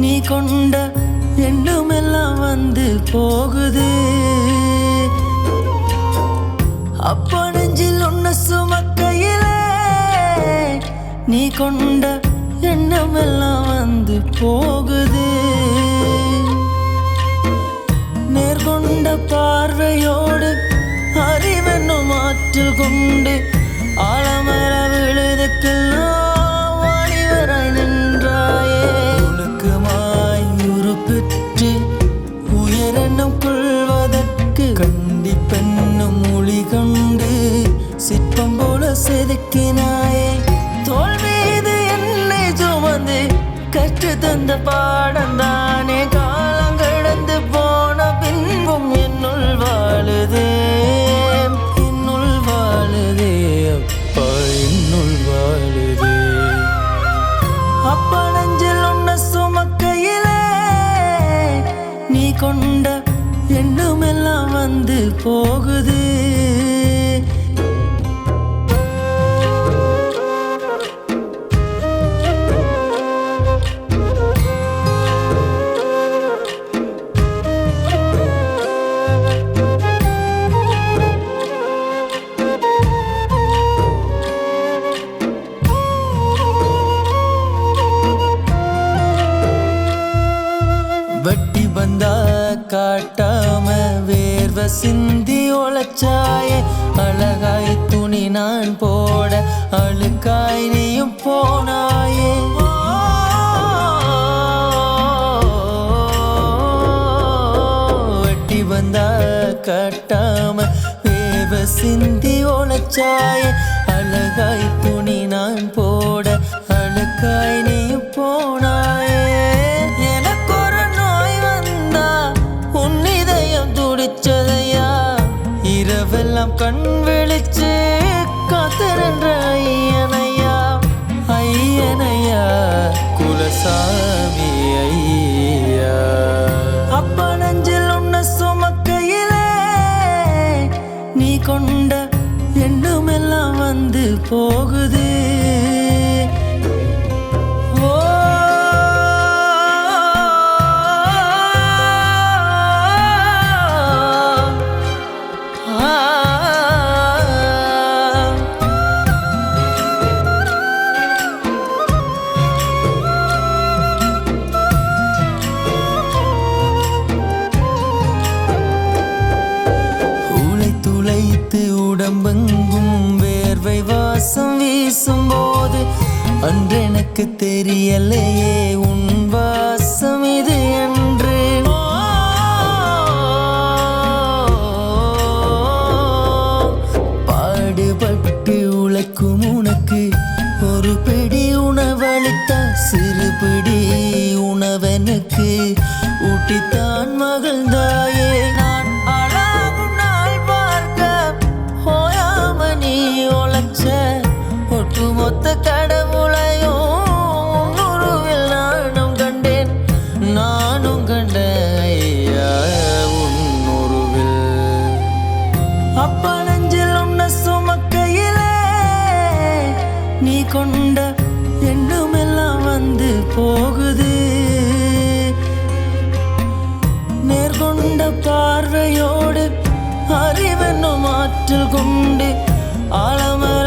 நீ கொண்ட எண்ணம் வந்து போகுது. அப்பா நெஞ்சில் உன்ன சுமக்கையிலே நீ கொண்ட எண்ணமெல்லாம் வந்து போகுது. நேர்கொண்ட பார்வையோடு அறிவென்னும் ஆற்றல் கொண்டு ஆழமர விழுதுக்கெல்லாம் தந்த பாடம் தானே. காலம் கடந்து போன பின்பும் என்னுள் வாழுதே. என்னுள் வாழுதே அப்பா என்னுள் வாழுதே. அப்பா நெஞ்சில் உன்ன சுமக்கையிலே நீ கொண்ட எண்ணுமெல்லாம் வந்து போகுது. சிந்தி ஒளச்சாய அழகாய் துணி நான் போட அழுக்காய் நீயும் போனாயே. வெட்டி வந்தா கட்டாம வேவ சிந்தி ஒளச்சாய அழகாய் துணி நான் போ கண் விழிச்சு காத்திருன்ற ஐயனையா ஐயனையா குலசாமி ஐயா. அப்பா நெஞ்சில் உன்ன சுமக்கையிலே நீ கொண்ட எண்ணம் வந்து போகுது. உடம்பெங்கும் வேர்வை வாசம் வீசும் வீசும்போது அன்றெனக்கு தெரியலையே உன் வாசம் இது என்று பாடுபட்டு உழைக்கும் உனக்கு ஒரு பிடி உணவளித்த சிறு பிடி உணவனுக்கு ஊட்டித்தான் போகுது. நேர்கொண்ட பார்வையோடு அறிவென்னும் ஆற்றல் கொண்டு ஆழமர